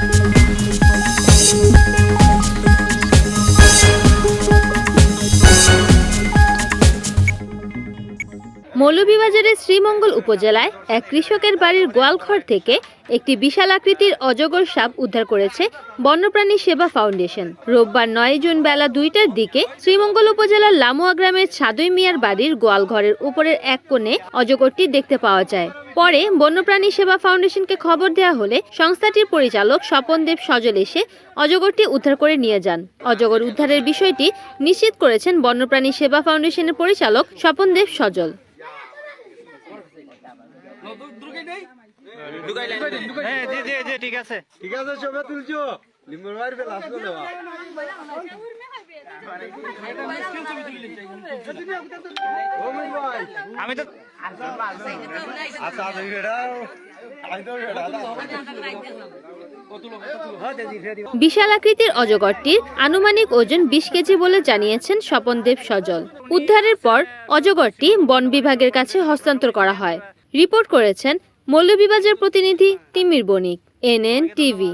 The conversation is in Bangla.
Thank you. মৌলভীবাজারের শ্রীমঙ্গল উপজেলায় এক কৃষকের বাড়ির গোয়ালঘর থেকে একটি বিশাল আকৃতির অজগর সাপ উদ্ধার করেছে বন্যপ্রাণী সেবা ফাউন্ডেশন। রোববার নয় জুন বেলা দুইটার দিকে শ্রীমঙ্গল উপজেলার লামুয়া গ্রামের ছাদই মিয়ার বাড়ির গোয়ালঘরের উপরের এক কোণে অজগরটি দেখতে পাওয়া যায়। পরে বন্যপ্রাণী সেবা ফাউন্ডেশনকে খবর দেওয়া হলে সংস্থাটির পরিচালক স্বপন দেব সজল এসে অজগরটি উদ্ধার করে নিয়ে যান। অজগর উদ্ধারের বিষয়টি নিশ্চিত করেছেন বন্যপ্রাণী সেবা ফাউন্ডেশনের পরিচালক হ্যাঁ জি জি জি ঠিক আছে। ঠিক আছে সবে তুলছো? লিম্বুর বাইরে ফেলে আসলো দেওয়া ও মুই ভাই আমি তো আচ্ছা। আচ্ছা তো এটা বিশাল আকৃতির অজগরটির আনুমানিক ওজন বিশ কেজি বলে জানিয়েছেন স্বপন দেব সজল। উদ্ধারের পর অজগরটি বন বিভাগের কাছে হস্তান্তর করা হয়। রিপোর্ট করেছেন মৌলভীবাজার প্রতিনিধি তিমির বণিক এনএন টিভি।